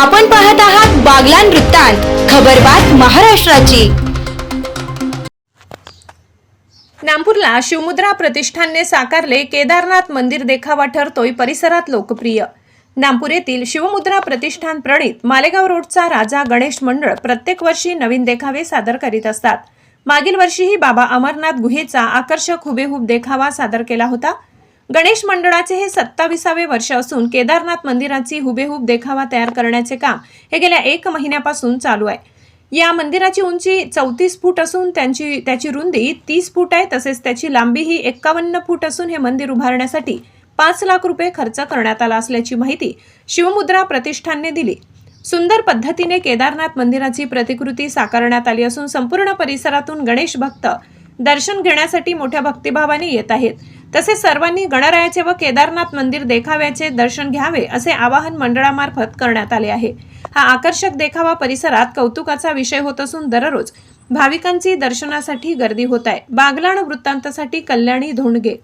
आपण पाहत आहात बागलान वृत्तांत खबरबात महाराष्ट्राची. नागपूरला शिवमुद्रा प्रतिष्ठानने साकारले केदारनाथ मंदिर देखावा ठरतोय परिसरात लोकप्रिय. नागपूर येथील शिवमुद्रा प्रतिष्ठान प्रणित मालेगाव रोडचा राजा गणेश मंडळ प्रत्येक वर्षी नवीन देखावे सादर करीत असतात. मागील वर्षीही बाबा अमरनाथ गुहेचा आकर्षक हुबेहूब देखावा सादर केला होता. गणेश मंडळाचे हे सत्ताविसावे वर्ष असून केदारनाथ मंदिराची हुबेहूब देखावा तयार करण्याचे काम हे गेल्या एक महिन्यापासून चालू आहे. या मंदिराची उंची चौतीस फूट असून त्यांची त्याची रुंदी तीस फूट आहे तसेच त्याची लांबी ही एक्कावन्न फूट असून हे मंदिर उभारण्यासाठी पाच लाख रुपये खर्च करण्यात आला असल्याची माहिती शिवमुद्रा प्रतिष्ठानने दिली. सुंदर पद्धतीने केदारनाथ मंदिराची प्रतिकृती साकारण्यात आली असून संपूर्ण परिसरातून गणेश भक्त दर्शन घेण्यासाठी मोठ्या भक्तिभावाने येत आहेत. तसेच सर्वांनी गणरायाचे व केदारनाथ मंदिर देखाव्याचे दर्शन घ्यावे असे आवाहन मंडळामार्फत करण्यात आले आहे. हा आकर्षक देखावा परिसरात कौतुकाचा विषय होत असून दररोज भाविकांची दर्शनासाठी गर्दी होत आहे. बागलाण वृत्तांतासाठी कल्याणी धोंडगे